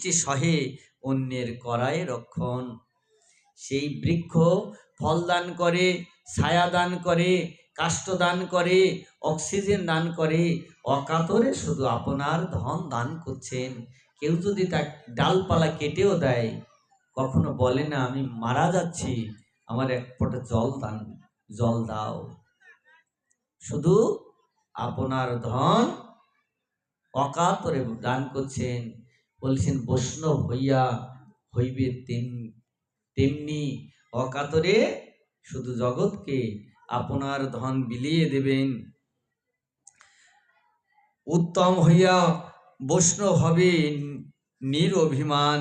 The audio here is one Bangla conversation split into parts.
অনিষ্টি সহে অন্যের করায় রক্ষণ। সেই বৃক্ষ ফল দান করে, ছায়া দান করে কাষ্ঠ দান করে, অক্সিজেন দান করে, অকাতরে শুধু আপনার ধন দান করছেন। কেউ যদি তার ডালপালা কেটেও দেয়, কখনো বলে না, আমি মারা যাচ্ছি, আমার এক ফোঁটা জল দান, জল দাও। শুধু আপনার ধন অকাতরে দান করছেন। বলছেন, বৈষ্ণব হইয়া হইবে তেম, তেমনি অকাতরে শুধু জগৎকে আপনার ধন বিলিয়ে দেবেন। উত্তম হইয়া বৈষ্ণব হবে নির অভিমান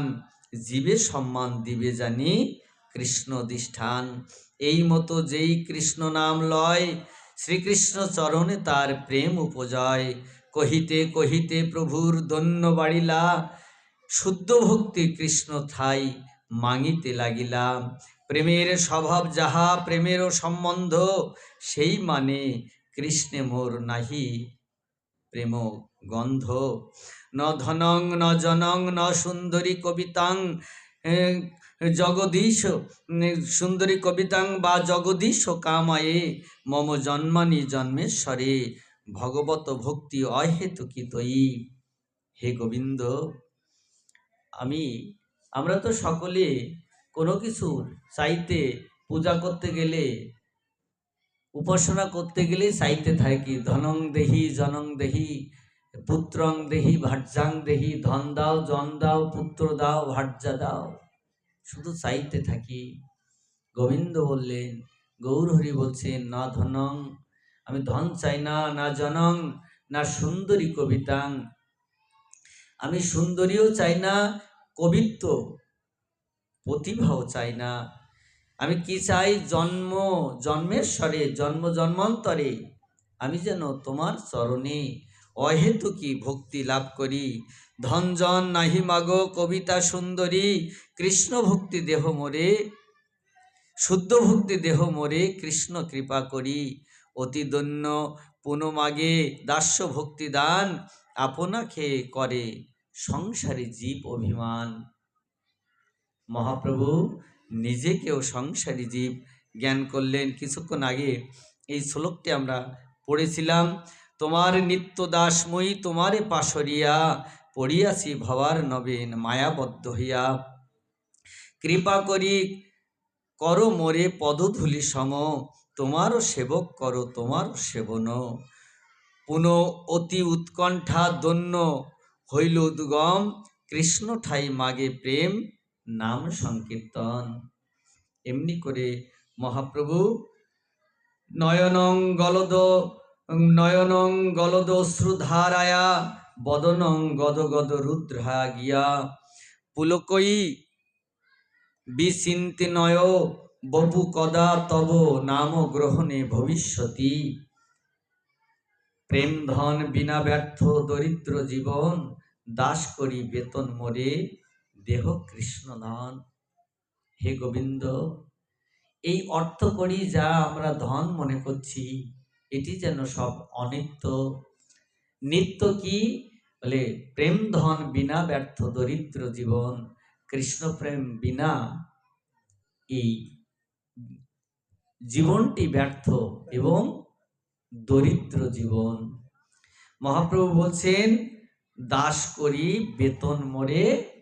জীবের সম্মান দিবে জানি কৃষ্ণ অধিষ্ঠান এই মতো যেই কৃষ্ণ নাম লয়, শ্রীকৃষ্ণ চরণে তার প্রেম উপজয়। কহিতে কহিতে প্রভুর দন্য বাড়িলা শুদ্ধ ভক্তি কৃষ্ণ থাই মাঙিতে লাগিলাম। প্রেমের স্বভাব যাহা প্রেমেরও সম্বন্ধ, সেই মানে কৃষ্ণে মোর নাহি প্রেম গন্ধ। ন ধনং, ন জনং, ন সুন্দরী কবিতাং জগদীশ সুন্দরী কবিতাং বা জগদীশ কামায়ে মম জন্মানি জন্মেশ্বরে। ভগবত ভক্তি অহেতুকিতই হে গোবিন্দ আমি, আমরা তো সকলে কোনো কিছু চাইতে পূজা করতে গেলে, উপাসনা করতে গেলে চাইতে থাকি। ধনং দেহি, জনং দেহি, পুত্রং দেহি, ভার্যাং দেহি, ধন দাও, জন দাও, পুত্র দাও, ভার্যা দাও। শুধু চাইতে থাকি। গোবিন্দ বললেন, গৌরহরি বলছেন, না ধনং, আমি ধন চাই না না জনং, না সুন্দরী কবিতাং আমি সুন্দরীও চাই না, কবিত্ব প্রতিভাও চাই না। আমি কি চাই জন্ম জন্মেশ্বরে জন্ম জন্মান্তরে? আমি যেন তোমার চরণে অহেতুকি ভক্তি লাভ করি। ধনজন নাহি মাগো কবিতা সুন্দরী, কৃষ্ণ ভক্তি দেহ মোরে, শুদ্ধ ভক্তি দেহ মোরে কৃষ্ণ কৃপা করি। অতি দন্য পুনমাগে দাস্য ভক্তি দান আপনাকে করে সংসারী জীব অভিমান। মহাপ্রভু নিজেকেও সংসারী জীব জ্ঞান করলেন। কিছুক্ষণ আগে এই শ্লোকটি আমরা পড়েছিলাম, তোমার নিত্য দাসময়ী তোমারে পাশরিয়া, পড়িয়াছি ভবার নবেন মায়াবদ্ধ হইয়া। কৃপা করি, কর মোরে পদধূলি সম তোমারও সেবক করো, তোমারও সেবন। পুন অতি উৎকণ্ঠা দন্য হইল উদ্গম, কৃষ্ণ ঠাই মাগে প্রেম, নাম সংকীর্তন। এমনি করে মহাপ্রভু, নয়নং গলদ নয়নং গলদ শ্রুধারায়া, বদনং গদ গদ রুদ্রা গিয়া পুলকই বিচিন্তি নয় বপু কদা তব নাম গ্রহণে ভবিষ্যতি। প্রেম ধন বিনা ব্যর্থ দরিদ্র জীবন, দাস করি বেতন মোরে, দেহ কৃষ্ণ ধন হে গোবিন্দ, এই অর্থ করি যা আমরা ধন মনে করছি, এটি যেন সব অনিত্য। নিত্য কি? বলে, প্রেম ধন বিনা ব্যর্থ দরিদ্র জীবন, কৃষ্ণ প্রেম বিনা এই জীবনটি ব্যর্থ এবং দরিদ্র জীবন। মহাপ্রভু বলছেন, দাস করি, বেতন মরে,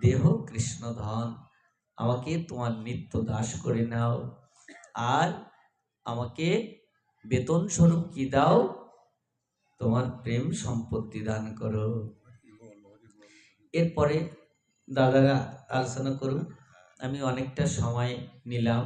দেহ কৃষ্ণ ধন আমাকে তোমার নিত্য দাস করে নাও। আর আমাকে বেতন স্বরূপ কি দাও? তোমার প্রেম সম্পত্তি দান করো। এরপরে দাদারা আলোচনা করুন। আমি অনেকটা সময় নিলাম।